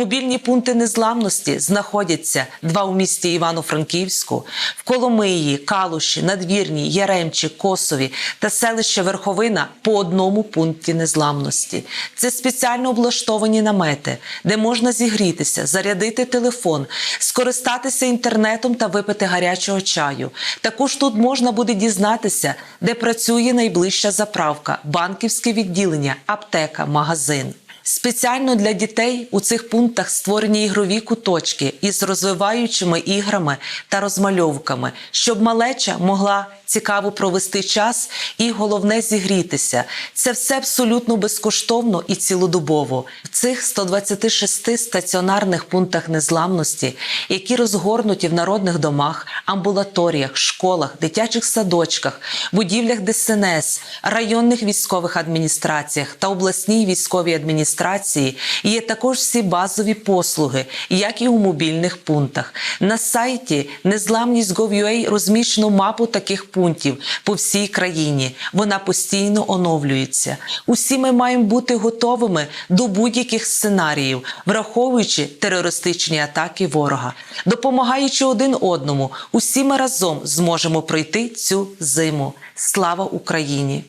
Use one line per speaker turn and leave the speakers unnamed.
Мобільні пункти незламності знаходяться два у місті Івано-Франківську, в Коломиї, Калуші, Надвірній, Яремчі, Косові та селище Верховина по одному пункті незламності. Це спеціально облаштовані намети, де можна зігрітися, зарядити телефон, скористатися інтернетом та випити гарячого чаю. Також тут можна буде дізнатися, де працює найближча заправка, банківське відділення, аптека, магазин. Спеціально для дітей у цих пунктах створені ігрові куточки із розвиваючими іграми та розмальовками, щоб малеча могла цікаво провести час і головне зігрітися. Це все абсолютно безкоштовно і цілодобово. В цих 126 стаціонарних пунктах незламності, які розгорнуті в народних домах, амбулаторіях, школах, дитячих садочках, будівлях ДСНС, районних військових адміністраціях та обласній військовій адміністрації є також всі базові послуги, як і у мобільних пунктах. На сайті незламність.gov.ua розміщено мапу таких пунктів по всій країні. Вона постійно оновлюється. Усі ми маємо бути готовими до будь-яких сценаріїв, враховуючи терористичні атаки ворога, допомагаючи один одному. Усі ми разом зможемо пройти цю зиму. Слава Україні!